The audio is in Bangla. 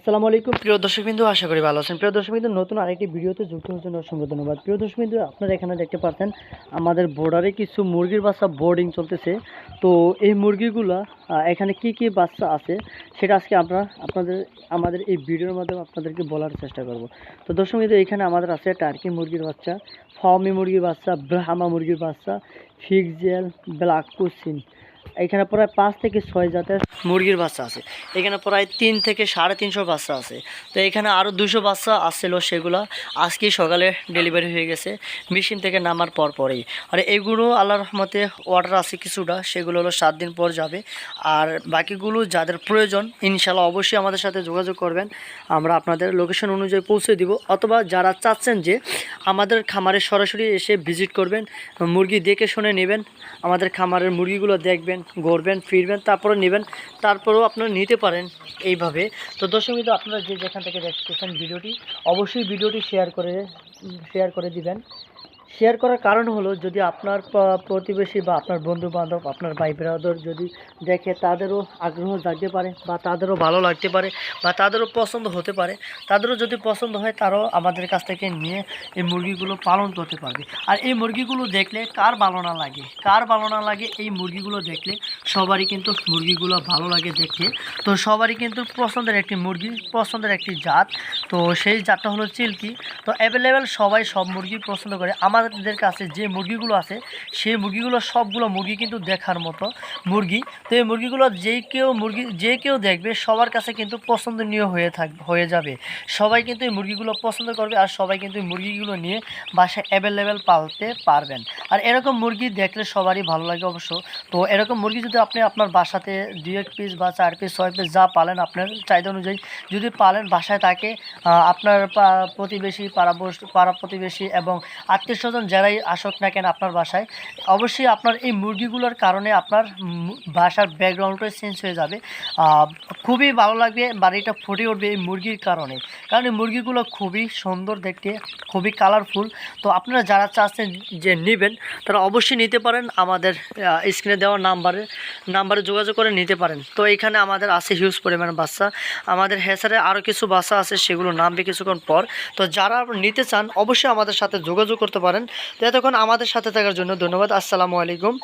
আসসালামু আলাইকুম। প্রিয় দর্শকবিন্দু, আশা করি ভালো আছেন। প্রিয় দর্শকবিন্দু, নতুন আরেকটি ভিডিওতে যুক্ত হওয়ার জন্য অসংখ্য ধন্যবাদ। প্রিয় দর্শকবিন্দু, আপনারা এখানে দেখতে পাচ্ছেন, আমাদের বোর্ডারে কিছু মুরগির বাচ্চা বোর্ডিং চলতেছে। তো এই মুরগিগুলা এখানে কি কি বাচ্চা আছে, সেটা আজকে আমরা আপনাদের, আমাদের এই ভিডিওর মাধ্যমে আপনাদেরকে বলার চেষ্টা করব। তো দর্শকবিন্দু, এখানে আমাদের আছে টার্কি মুরগির বাচ্চা ফার্মি মুরগির বাচ্চা, ব্রাহ্মা মুরগির বাচ্চা ফিক্সেল ব্ল্যাক কুসিন এখানে প্রায় পাঁচ থেকে ছয় জাতের মুরগির বাচ্চা আছে। এখানে প্রায় তিন থেকে সাড়ে তিনশো বাচ্চা আছে। তো এখানে আরও দুশো বাচ্চা আসছিল সেগুলো আজকে সকালে ডেলিভারি হয়ে গেছে, মেশিন থেকে নামার পর পরেই। আর এগুলো আল্লাহ রহমতে অর্ডার আছে কিছুটা, সেগুলো হলো সাত দিন পর যাবে। আর বাকিগুলো যাদের প্রয়োজন ইনশাল্লাহ অবশ্যই আমাদের সাথে যোগাযোগ করবেন। আমরা আপনাদের লোকেশন অনুযায়ী পৌঁছে দিব। অথবা যারা চাচ্ছেন যে আমাদের খামারে সরাসরি এসে ভিজিট করবেন, মুরগি দেখে শুনে নেবেন, আমাদের খামারের মুরগিগুলো দেখবেন। গড়বেন, ফিরবেন তারপরে নেবেন, তারপরেও আপনারা নিতে পারেন এইভাবে। তো দর্শক মিত্র, আপনারা যে যেখান থেকে দেখতেছেন ভিডিওটি, অবশ্যই ভিডিওটি শেয়ার করে শেয়ার করে দিবেন। শেয়ার করার কারণ হলো যদি আপনার প্রতিবেশী বা আপনার বন্ধু বান্ধব আপনার ভাই ব্রাদার যদি দেখে তাদেরও আগ্রহ জাগতে পারে বা তাদেরও ভালো লাগতে পারে বা তাদেরও পছন্দ হতে পারে, তাদেরও যদি পছন্দ হয় তারাও আমাদের কাছ থেকে নিয়ে এই মুরগিগুলো পালন করতে পারবে। আর এই মুরগিগুলো দেখলে কার ভালো না লাগে? কার ভালো না লাগে এই মুরগিগুলো দেখলে? সবারই কিন্তু মুরগিগুলো ভালো লাগে দেখতে। তো সবারই কিন্তু পছন্দের একটি মুরগি, পছন্দের একটি জাত। তো সেই জাতটা হলো চিল্কি। তো অ্যাভেলেবেল সবাই সব মুরগি পছন্দ করে। আমাদের কাছে যে মুরগিগুলো আছে, সেই মুরগিগুলো সবগুলো মুরগি কিন্তু দেখার মতো মুরগি। তো এই মুরগিগুলো যেই কেউ মুরগি, যে কেউ দেখবে সবার কাছে কিন্তু পছন্দনীয় হয়ে থাক, হয়ে যাবে। সবাই কিন্তু এই মুরগিগুলো পছন্দ করবে আর সবাই কিন্তু এই মুরগিগুলো নিয়ে বাসায় অ্যাভেলেবেল পালতে পারবেন। আর এরকম মুরগি দেখলে সবারই ভালো লাগে অবশ্য। তো এরকম মুরগি যদি আপনি আপনার বাসাতে দুই এক পিস বা চার পিস ছয় পিস যা পালেন আপনার চাহিদা অনুযায়ী, যদি পালেন বাসায় তাকে আপনার প্রতিবেশী পাড়া পাড়া প্রতিবেশী এবং আত্মীয় স্বজন যারাই আসুক না কেন আপনার বাসায়, অবশ্যই আপনার এই মুরগিগুলোর কারণে আপনার বাসার ব্যাকগ্রাউন্ডটাই চেঞ্জ হয়ে যাবে। খুবই ভালো লাগবে, বাড়িটা ফুটে উঠবে এই মুরগির কারণে। কারণ এই মুরগিগুলো খুবই সুন্দর দেখতে, খুবই কালারফুল তো আপনারা যারা চাচ্ছেন যে নেবেন তারা অবশ্যই নিতে পারেন। আমাদের স্ক্রিনে দেওয়া নাম্বারে নাম্বারে যোগাযোগ করে নিতে পারেন। তো এখানে আমাদের আছে হিউজ পরিমাণ বাচ্চা। আমাদের হেসারে আরও কিছু বাচ্চা আছে, সেগুলো নামবে কিছুক্ষণ পর। তো যারা নিতে চান, অবশ্যই আমাদের সাথে যোগাযোগ করতে পারেন। তো এতক্ষণ আমাদের সাথে থাকার জন্য ধন্যবাদ। আসসালামু আলাইকুম।